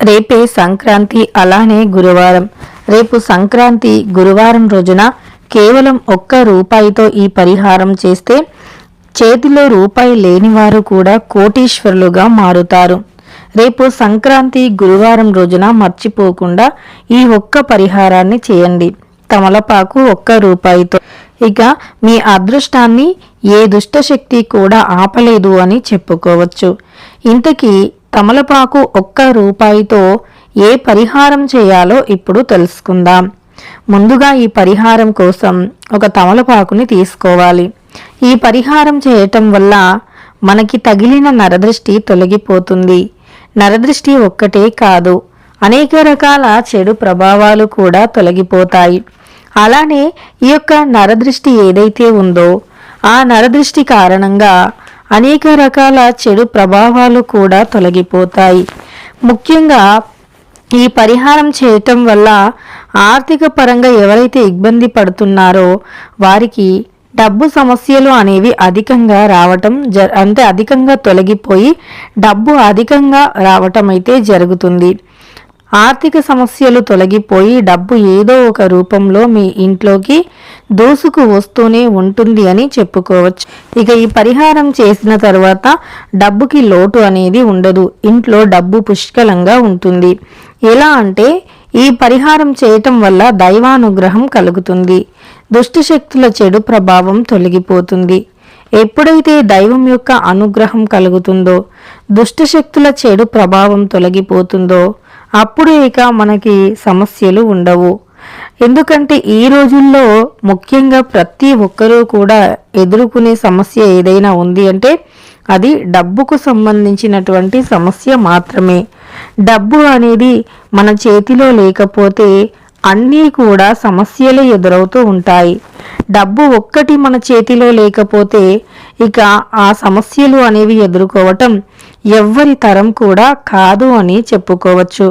రేపే సంక్రాంతి అలానే గురువారం. రేపు సంక్రాంతి గురువారం రోజున కేవలం ఒక్క రూపాయితో ఈ పరిహారం చేస్తే చేతిలో రూపాయి లేనివారు కూడా కోటీశ్వరులుగా మారుతారు. రేపు సంక్రాంతి గురువారం రోజున మర్చిపోకుండా ఈ ఒక్క పరిహారాన్ని చేయండి. తమలపాకు ఒక్క రూపాయితో. ఇక మీ అదృష్టాన్ని ఏ దుష్టశక్తి కూడా ఆపలేదు అని చెప్పుకోవచ్చు. ఇంతకీ తమలపాకు ఒక్క రూపాయితో ఏ పరిహారం చేయాలో ఇప్పుడు తెలుసుకుందాం. ముందుగా ఈ పరిహారం కోసం ఒక తమలపాకుని తీసుకోవాలి. ఈ పరిహారం చేయటం వల్ల మనకి తగిలిన నరదృష్టి తొలగిపోతుంది. నరదృష్టి ఒక్కటే కాదు అనేక రకాల చెడు ప్రభావాలు కూడా తొలగిపోతాయి. అలానే ఈ యొక్క నరదృష్టి ఏదైతే ఉందో ఆ నరదృష్టి కారణంగా అనేక రకాల చెడు ప్రభావాలు కూడా తొలగిపోతాయి. ముఖ్యంగా ఈ పరిహారం చేయటం వల్ల ఆర్థిక పరంగా ఎవరైతే ఇబ్బంది పడుతున్నారో వారికి డబ్బు సమస్యలు అనేవి అధికంగా రావటం జ అంటే అధికంగా తొలగిపోయి డబ్బు అధికంగా రావటం అయితే జరుగుతుంది. ఆర్థిక సమస్యలు తొలగిపోయి డబ్బు ఏదో ఒక రూపంలో మీ ఇంట్లోకి దూసుకు వస్తూనే ఉంటుంది అని చెప్పుకోవచ్చు. ఇక ఈ పరిహారం చేసిన తర్వాత డబ్బుకి లోటు అనేది ఉండదు. ఇంట్లో డబ్బు పుష్కలంగా ఉంటుంది. ఎలా అంటే ఈ పరిహారం చేయటం వల్ల దైవానుగ్రహం కలుగుతుంది. దుష్టశక్తుల చెడు ప్రభావం తొలగిపోతుంది. ఎప్పుడైతే దైవం యొక్క అనుగ్రహం కలుగుతుందో దుష్టశక్తుల చెడు ప్రభావం తొలగిపోతుందో అప్పుడు ఇక మనకి సమస్యలు ఉండవు. ఎందుకంటే ఈ రోజుల్లో ముఖ్యంగా ప్రతి ఒక్కరూ కూడా ఎదుర్కొనే సమస్య ఏదైనా ఉంది అంటే అది డబ్బుకు సంబంధించినటువంటి సమస్య మాత్రమే. డబ్బు అనేది మన చేతిలో లేకపోతే అన్నీ కూడా సమస్యలు ఎదురవుతూ ఉంటాయి. డబ్బు ఒక్కటి మన చేతిలో లేకపోతే ఇక ఆ సమస్యలు అనేవి ఎదుర్కోవటం ఎవ్వరి తరం కూడా కాదు అని చెప్పుకోవచ్చు.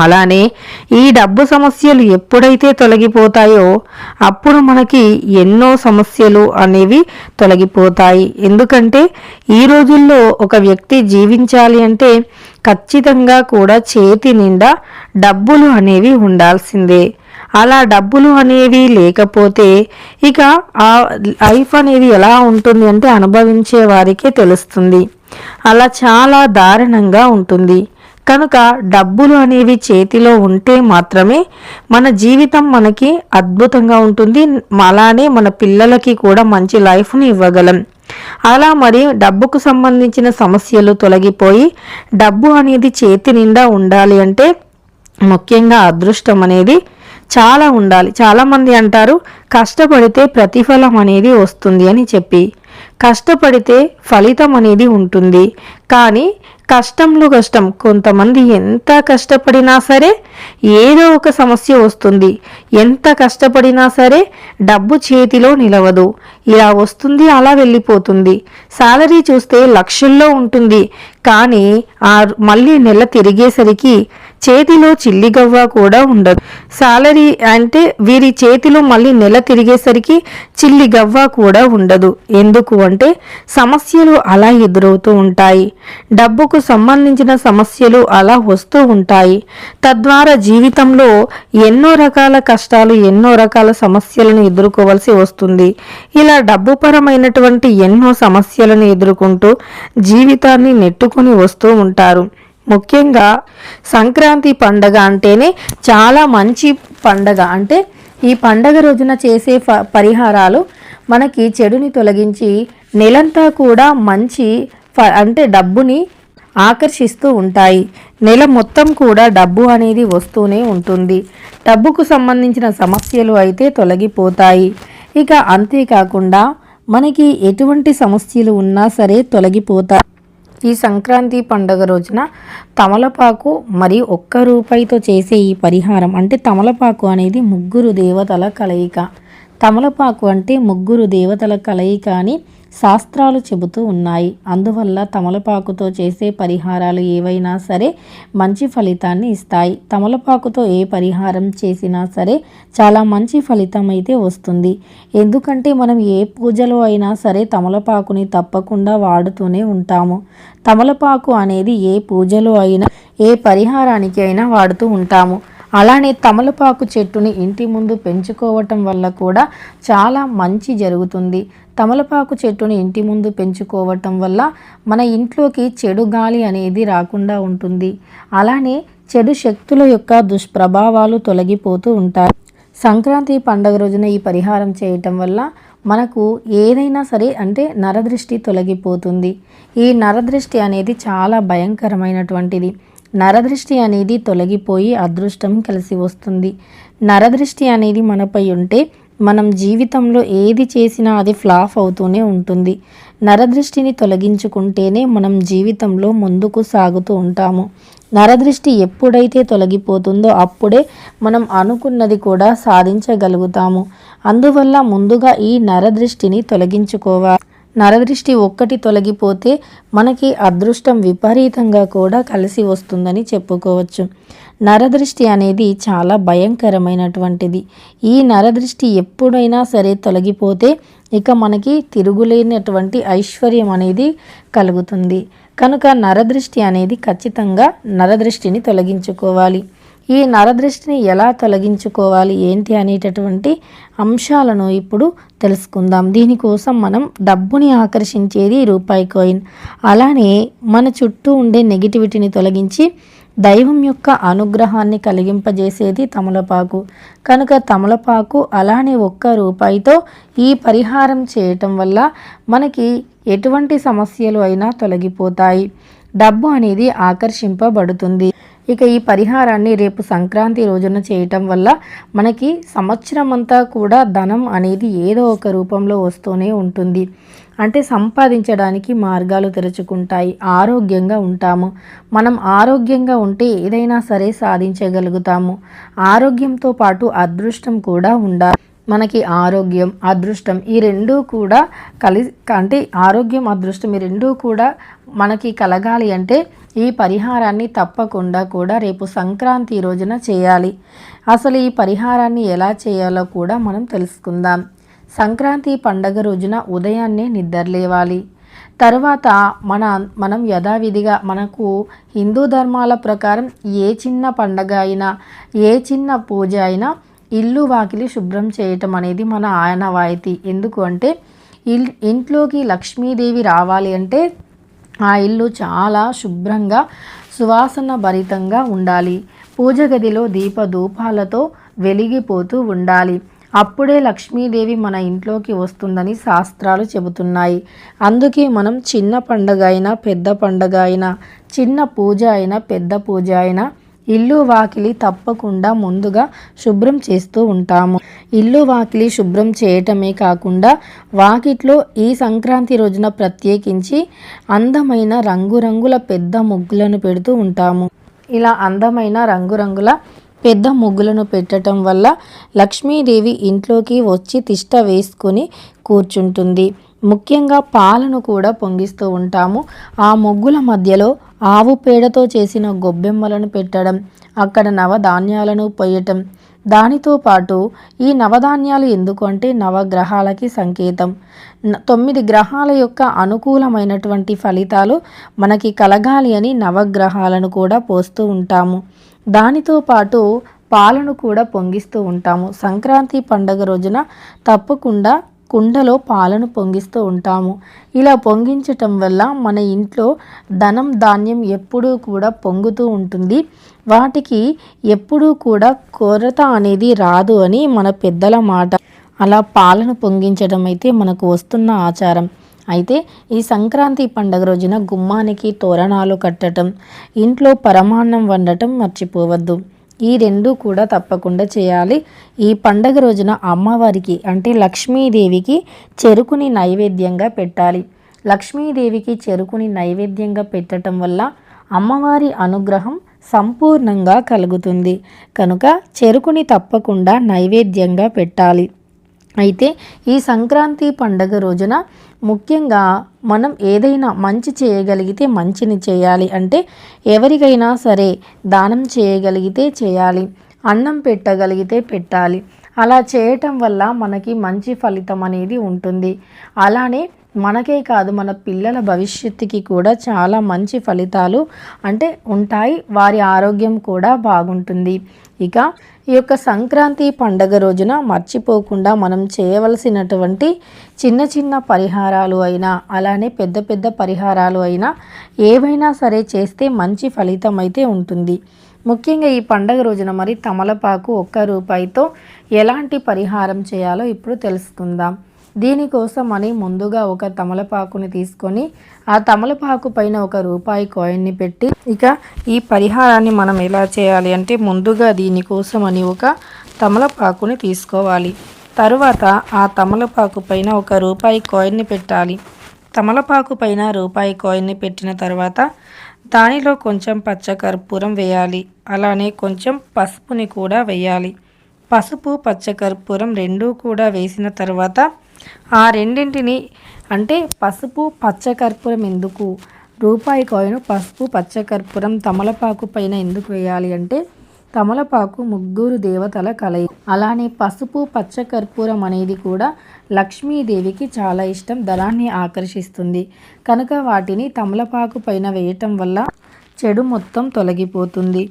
అలానే ఈ డబ్బు సమస్యలు ఎప్పుడైతే తొలగిపోతాయో అప్పుడు మనకి ఎన్నో సమస్యలు అనేవి తొలగిపోతాయి. ఎందుకంటే ఈ రోజుల్లో ఒక వ్యక్తి జీవించాలి అంటే ఖచ్చితంగా కూడా చేతి నిండా డబ్బులు అనేవి ఉండాల్సిందే. అలా డబ్బులు అనేవి లేకపోతే ఇక ఆ లైఫ్ అనేది ఎలా ఉంటుంది అంటే అనుభవించే వారికే తెలుస్తుంది. అలా చాలా దారుణంగా ఉంటుంది. కనుక డబ్బులు అనేవి చేతిలో ఉంటే మాత్రమే మన జీవితం మనకి అద్భుతంగా ఉంటుంది. అలానే మన పిల్లలకి కూడా మంచి లైఫ్ని ఇవ్వగలం. అలా మరి డబ్బుకు సంబంధించిన సమస్యలు తొలగిపోయి డబ్బు అనేది చేతి నిండా ఉండాలి అంటే ముఖ్యంగా అదృష్టం అనేది చాలా ఉండాలి. చాలామంది అంటారు కష్టపడితే ప్రతిఫలం అనేది వస్తుంది అని చెప్పి. కష్టపడితే ఫలితం అనేది ఉంటుంది. కానీ కష్టంలో కష్టం. కొంతమంది ఎంత కష్టపడినా సరే ఏదో ఒక సమస్య వస్తుంది. ఎంత కష్టపడినా సరే డబ్బు చేతిలో నిలవదు. ఇలా వస్తుంది అలా వెళ్ళిపోతుంది. శాలరీ చూస్తే లక్షల్లో ఉంటుంది. కానీ ఆ మళ్ళీ నెల తిరిగేసరికి చేతిలో చిల్లిగవ్వ కూడా ఉండదు. సాలరీ అంటే వీరి చేతిలో మళ్ళీ నెల తిరిగేసరికి చిల్లి గవ్వ కూడా ఉండదు. ఎందుకు అంటే సమస్యలు అలా ఎదురవుతూ ఉంటాయి. డబ్బుకు సంబంధించిన సమస్యలు అలా వస్తూ ఉంటాయి. తద్వారా జీవితంలో ఎన్నో రకాల కష్టాలు ఎన్నో రకాల సమస్యలను ఎదుర్కోవాల్సి వస్తుంది. ఇలా డబ్బుపరమైనటువంటి ఎన్నో సమస్యలను ఎదుర్కొంటూ జీవితాన్ని నెట్టు నెట్టుకొని వస్తూ ఉంటారు. ముఖ్యంగా సంక్రాంతి పండగ అంటేనే చాలా మంచి పండగ. అంటే ఈ పండగ రోజున చేసే పరిహారాలు మనకి చెడుని తొలగించి నెలంతా కూడా మంచి అంటే డబ్బుని ఆకర్షిస్తూ ఉంటాయి. నెల మొత్తం కూడా డబ్బు అనేది వస్తూనే ఉంటుంది. డబ్బుకు సంబంధించిన సమస్యలు అయితే తొలగిపోతాయి. ఇక అంతేకాకుండా మనకి ఎటువంటి సమస్యలు ఉన్నా సరే తొలగిపోతాయి. ఈ సంక్రాంతి పండుగ రోజున తమలపాకు మరి ఒక్క రూపాయితో చేసే ఈ పరిహారం అంటే తమలపాకు అనేది ముగ్గురు దేవతల కలయిక. తమలపాకు అంటే ముగ్గురు దేవతల కలయిక అని శాస్త్రాలు చెబుతూ ఉన్నాయి. అందువల్ల తమలపాకుతో చేసే పరిహారాలు ఏవైనా సరే మంచి ఫలితాన్ని ఇస్తాయి. తమలపాకుతో ఏ పరిహారం చేసినా సరే చాలా మంచి ఫలితం అయితే వస్తుంది. ఎందుకంటే మనం ఏ పూజలో అయినా సరే తమలపాకుని తప్పకుండా వాడుతూనే ఉంటాము. తమలపాకు అనేది ఏ పూజలో అయినా ఏ పరిహారానికి అయినా వాడుతూ ఉంటాము. అలానే తమలపాకు చెట్టుని ఇంటి ముందు పెంచుకోవటం వల్ల కూడా చాలా మంచి జరుగుతుంది. తమలపాకు చెట్టుని ఇంటి ముందు పెంచుకోవటం వల్ల మన ఇంట్లోకి చెడు గాలి అనేది రాకుండా ఉంటుంది. అలానే చెడు శక్తుల యొక్క దుష్ప్రభావాలు తొలగిపోతూ ఉంటాయి. సంక్రాంతి పండుగ రోజున ఈ పరిహారం చేయటం వల్ల మనకు ఏదైనా సరే అంటే నరదృష్టి తొలగిపోతుంది. ఈ నరదృష్టి అనేది చాలా భయంకరమైనటువంటిది. నరదృష్టి అనేది తొలగిపోయి అదృష్టం కలిసి వస్తుంది. నరదృష్టి అనేది మనపై ఉంటే మనం జీవితంలో ఏది చేసినా అది ఫ్లాఫ్ అవుతూనే ఉంటుంది. నరదృష్టిని తొలగించుకుంటేనే మనం జీవితంలో ముందుకు సాగుతూ ఉంటాము. నరదృష్టి ఎప్పుడైతే తొలగిపోతుందో అప్పుడే మనం అనుకున్నది కూడా సాధించగలుగుతాము. అందువల్ల ముందుగా ఈ నరదృష్టిని తొలగించుకోవాలి నరదృష్టి ఒక్కటి తొలగిపోతే మనకి అదృష్టం విపరీతంగా కూడా కలిసి వస్తుందని చెప్పుకోవచ్చు. నరదృష్టి అనేది చాలా భయంకరమైనటువంటిది. ఈ నరదృష్టి ఎప్పుడైనా సరే తొలగిపోతే ఇక మనకి తిరుగులేనటువంటి ఐశ్వర్యం అనేది కలుగుతుంది. కనుక నరదృష్టి అనేది ఖచ్చితంగా నరదృష్టిని తొలగించుకోవాలి. ఈ నరదృష్టిని ఎలా తొలగించుకోవాలి ఏంటి అనేటటువంటి అంశాలను ఇప్పుడు తెలుసుకుందాం. దీనికోసం మనం డబ్బుని ఆకర్షించేది రూపాయి కాయిన్. అలానే మన చుట్టూ ఉండే నెగిటివిటీని తొలగించి దైవం యొక్క అనుగ్రహాన్ని కలిగింపజేసేది తమలపాకు. కనుక తమలపాకు అలానే ఒక్క రూపాయితో ఈ పరిహారం చేయటం వల్ల మనకి ఎటువంటి సమస్యలు అయినా తొలగిపోతాయి. డబ్బు అనేది ఆకర్షింపబడుతుంది. ఇక ఈ పరిహారాన్ని రేపు సంక్రాంతి రోజున చేయటం వల్ల మనకి సంవత్సరం అంతా కూడా ధనం అనేది ఏదో ఒక రూపంలో వస్తూనే ఉంటుంది. అంటే సంపాదించడానికి మార్గాలు తెరుచుకుంటాయి. ఆరోగ్యంగా ఉంటాము. మనం ఆరోగ్యంగా ఉంటే ఏదైనా సరే సాధించగలుగుతాము. ఆరోగ్యంతో పాటు అదృష్టం కూడా ఉండాలి. మనకి ఆరోగ్యం అదృష్టం ఈ రెండూ కూడా కలిసి అంటే ఆరోగ్యం అదృష్టం ఈ రెండూ కూడా మనకి కలగాలి అంటే ఈ పరిహారాన్ని తప్పకుండా కూడా రేపు సంక్రాంతి రోజున చేయాలి. అసలు ఈ పరిహారాన్ని ఎలా చేయాలో కూడా మనం తెలుసుకుందాం. సంక్రాంతి పండగ రోజున ఉదయాన్నే నిద్రలేవాలి. తర్వాత మన మనం యథావిధిగా మనకు హిందూ ధర్మాల ప్రకారం ఏ చిన్న పండగ అయినా ఏ చిన్న పూజ అయినా ఇల్లు వాకిలి శుభ్రం చేయటం అనేది మన ఆనవాయితీ. ఎందుకు అంటే ఇల్ ఇంట్లోకి లక్ష్మీదేవి రావాలి అంటే ఆ ఇల్లు చాలా శుభ్రంగా సువాసన భరితంగా ఉండాలి. పూజ గదిలో దీపధూపాలతో వెలిగిపోతూ ఉండాలి. అప్పుడే లక్ష్మీదేవి మన ఇంట్లోకి వస్తుందని శాస్త్రాలు చెబుతున్నాయి. అందుకే మనం చిన్న పండగ అయినా పెద్ద పండగ అయినా చిన్న పూజ అయినా పెద్ద పూజ అయినా ఇల్లు వాకిలి తప్పకుండా ముందుగా శుభ్రం చేస్తూ ఉంటాము. ఇల్లు వాకిలి శుభ్రం చేయటమే కాకుండా వాకిట్లో ఈ సంక్రాంతి రోజున ప్రత్యేకించి అందమైన రంగురంగుల పెద్ద ముగ్గులను పెడుతూ ఉంటాము. ఇలా అందమైన రంగురంగుల పెద్ద ముగ్గులను పెట్టడం వల్ల లక్ష్మీదేవి ఇంట్లోకి వచ్చి తిష్ట వేసుకొని కూర్చుంటుంది. ముఖ్యంగా పాలను కూడా పొంగిస్తూ ఉంటాము. ఆ ముగ్గుల మధ్యలో ఆవు పేడతో చేసిన గొబ్బెమ్మలను పెట్టడం అక్కడ నవధాన్యాలను పొయ్యటం. దానితో పాటు ఈ నవధాన్యాలు ఎందుకంటే నవగ్రహాలకి సంకేతం. తొమ్మిది గ్రహాల యొక్క అనుకూలమైనటువంటి ఫలితాలు మనకి కలగాలి అని నవగ్రహాలను కూడా పోస్తూ ఉంటాము. దానితో పాటు పాలను కూడా పొంగిస్తూ ఉంటాము. సంక్రాంతి పండగ రోజున తప్పకుండా కుండలో పాలను పొంగిస్తూ ఉంటాము. ఇలా పొంగించటం వల్ల మన ఇంట్లో ధనం ధాన్యం ఎప్పుడూ కూడా పొంగుతూ ఉంటుంది. వాటికి ఎప్పుడూ కూడా కొరత అనేది రాదు అని మన పెద్దల మాట. అలా పాలను పొంగించడం అయితే మనకు వస్తున్న ఆచారం. అయితే ఈ సంక్రాంతి పండగ రోజున గుమ్మానికి తోరణాలు కట్టడం ఇంట్లో పరమాన్నం వండటం మర్చిపోవద్దు. ఈ రెండు కూడా తప్పకుండా చేయాలి. ఈ పండగ రోజున అమ్మవారికి అంటే లక్ష్మీదేవికి చెరుకుని నైవేద్యంగా పెట్టాలి. లక్ష్మీదేవికి చెరుకుని నైవేద్యంగా పెట్టడం వల్ల అమ్మవారి అనుగ్రహం సంపూర్ణంగా కలుగుతుంది. కనుక చెరుకుని తప్పకుండా నైవేద్యంగా పెట్టాలి. అయితే ఈ సంక్రాంతి పండగ రోజున ముఖ్యంగా మనం ఏదైనా మంచి చేయగలిగితే మంచిని చేయాలి. అంటే ఎవరికైనా సరే దానం చేయగలిగితే చేయాలి. అన్నం పెట్టగలిగితే పెట్టాలి. అలా చేయటం వల్ల మనకి మంచి ఫలితం అనేది ఉంటుంది. అలానే మనకే కాదు మన పిల్లల భవిష్యత్తుకి కూడా చాలా మంచి ఫలితాలు అంటే ఉంటాయి. వారి ఆరోగ్యం కూడా బాగుంటుంది. ఇక ఈ యొక్క సంక్రాంతి పండగ రోజున మర్చిపోకుండా మనం చేయవలసినటువంటి చిన్న చిన్న పరిహారాలు అయినా అలానే పెద్ద పెద్ద పరిహారాలు అయినా ఏవైనా సరే చేస్తే మంచి ఫలితం అయితే ఉంటుంది. ముఖ్యంగా ఈ పండగ రోజున మరి తమలపాకు ఒక్క రూపాయితో ఎలాంటి పరిహారం చేయాలో ఇప్పుడు తెలుసుకుందాం. దీనికోసం అని ముందుగా ఒక తమలపాకుని తీసుకొని ఆ తమలపాకు పైన ఒక రూపాయి కాయిన్ని పెట్టి ఇక ఈ పరిహారాన్ని మనం ఎలా చేయాలి అంటే ముందుగా దీనికోసం అని ఒక తమలపాకుని తీసుకోవాలి. తరువాత ఆ తమలపాకు పైన ఒక రూపాయి కాయిన్ని పెట్టాలి. తమలపాకు పైన రూపాయి కాయిన్ని పెట్టిన తర్వాత దానిలో కొంచెం పచ్చకర్పూరం వేయాలి. అలానే కొంచెం పసుపుని కూడా వేయాలి. పసుపు పచ్చకర్పూరం రెండూ కూడా వేసిన తర్వాత ఆ రెండింటిని అంటే పసుపు పచ్చకర్పూరం ఎందుకు? రూపాయి కాయను పసుపు పచ్చకర్పూరం తమలపాకు పైన ఎందుకు వేయాలి అంటే తమలపాకు ముగ్గురు దేవతల కలయి. అలానే పసుపు పచ్చకర్పూరం అనేది కూడా లక్ష్మీదేవికి చాలా ఇష్టం ధనాన్ని ఆకర్షిస్తుంది. కనుక వాటిని తమలపాకు పైన వేయటం వల్ల చెడు మొత్తం తొలగిపోతుంది.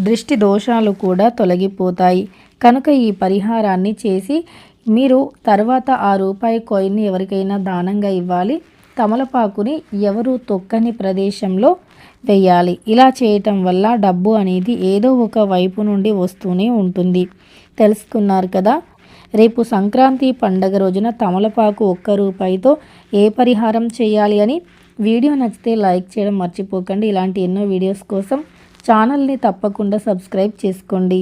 దృష్టి దోషాలు కూడా తొలగిపోతాయి. కనుక ఈ పరిహారాన్ని చేసి మీరు తర్వాత ఆ రూపాయి కాయిన్ని ఎవరికైనా దానంగా ఇవ్వాలి. తమలపాకుని ఎవరు తొక్కని ప్రదేశంలో వేయాలి. ఇలా చేయటం వల్ల డబ్బు అనేది ఏదో ఒక వైపు నుండి వస్తూనే ఉంటుంది. తెలుసుకున్నారు కదా? రేపు సంక్రాంతి పండగ రోజున తమలపాకు ఒక్క రూపాయితో ఏ పరిహారం చేయాలి అని? వీడియో నచ్చితే లైక్ చేయడం మర్చిపోకండి. ఇలాంటి ఎన్నో వీడియోస్ కోసం ఛానల్ని తప్పకుండా సబ్స్క్రైబ్ చేసుకోండి.